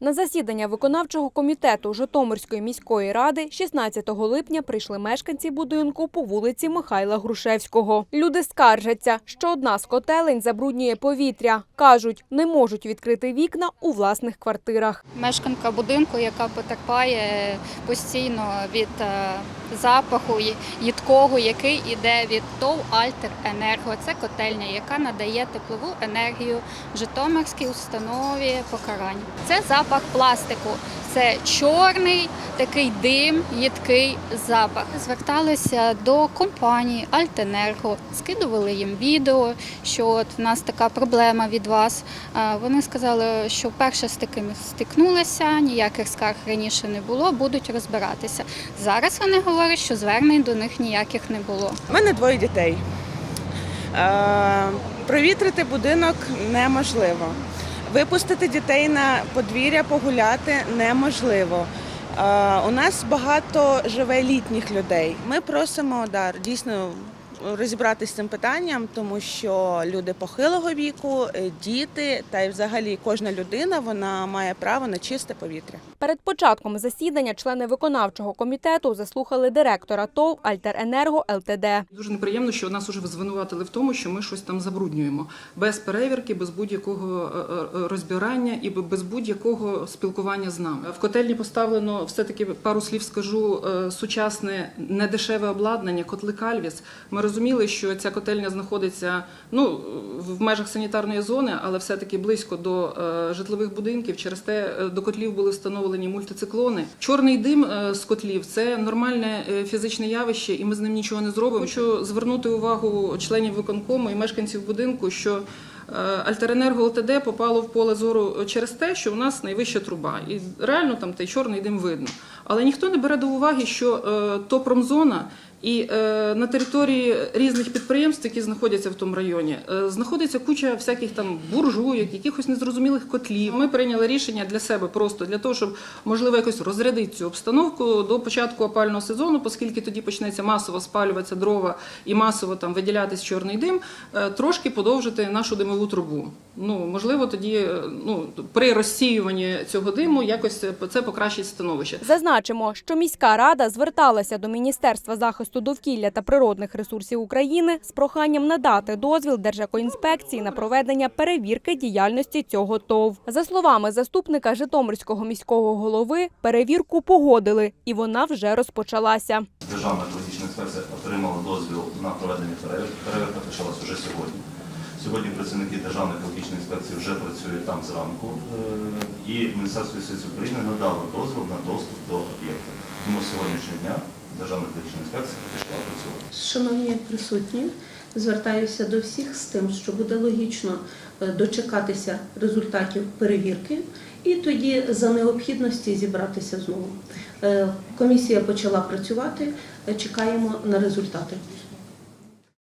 На засідання виконавчого комітету Житомирської міської ради 16 липня прийшли мешканці будинку по вулиці Михайла Грушевського. Люди скаржаться, що одна з котелень забруднює повітря. Кажуть, не можуть відкрити вікна у власних квартирах. мешканка будинку, яка потерпає постійно від е, запаху їдкого, який іде від ТОВ Альтер Енерго. Це котельня, яка надає теплову енергію Житомирській установі покарань. Це запах пластику. Це чорний такий дим, їдкий запах. Зверталися до компанії Альтенерго, скидували їм відео, що от в нас така проблема від вас. Вони сказали, що вперше з таким стикнулися, ніяких скарг раніше не було, будуть розбиратися. Зараз вони говорять, що звернень до них ніяких не було. У мене двоє дітей. Е, Провітрити будинок неможливо. Випустити дітей на подвір'я погуляти неможливо. Е, У нас багато живе літніх людей. Ми просимо да, дійсно розібратися з цим питанням, тому що люди похилого віку, е, діти та й взагалі кожна людина вона має право на чисте повітря. Перед початком засідання члени виконавчого комітету заслухали директора ТОВ Альтеренерго ЛТД. Дуже неприємно, що нас уже звинуватили в тому, що ми щось там забруднюємо без перевірки, без будь-якого е, е, розбирання і без будь-якого спілкування з нами. В котельні поставлено все таки пару слів скажу сучасне недешеве обладнання, котли Кальвіс. Ми розуміли, що ця котельня знаходиться ну в межах санітарної зони, але все таки близько до е, житлових будинків. Через те е, до котлів були встановлені мультициклони. Чорний дим е, з котлів це нормальне фізичне явище, і ми з ним нічого не зробимо. Хочу звернути увагу членів виконкому і мешканців будинку, що Альтеренерго ЛТД попало в поле зору через те, що у нас найвища труба, і реально там той чорний дим видно. Але ніхто не бере до уваги, що то промзона. І е, на території різних підприємств, які знаходяться в тому районі, е, знаходиться куча всяких там буржуйок, якихось незрозумілих котлів. Ми прийняли рішення для себе просто для того, щоб можливо якось розрядити цю обстановку до початку опального сезону, оскільки тоді почнеться масово спалюватися дрова і масово там виділятись чорний дим, е, трошки подовжити нашу димову трубу. Ну можливо, тоді е, ну при розсіюванні цього диму якось це- покращить становище. Зазначимо, що міська рада зверталася до Міністерства захисту довкілля та природних ресурсів України з проханням надати дозвіл Держекоінспекції на проведення перевірки діяльності цього ТОВ. За словами заступника Житомирського міського голови, перевірку погодили, і вона вже розпочалася. Державна екологічна інспекція отримала дозвіл на проведення перевірки. Перевірка почалась вже сьогодні. Сьогодні працівники Державної екологічної інспекції вже працюють там зранку, е, і Міністерство юстиції України надало дозвіл на доступ до об'єкта. Тому з сьогоднішнього дня Державна екологічна інспекція почала працювати. Шановні присутні, звертаюся до всіх з тим, що буде логічно е, дочекатися результатів перевірки і тоді за необхідності зібратися знову. Е, Комісія почала працювати, е, чекаємо на результати.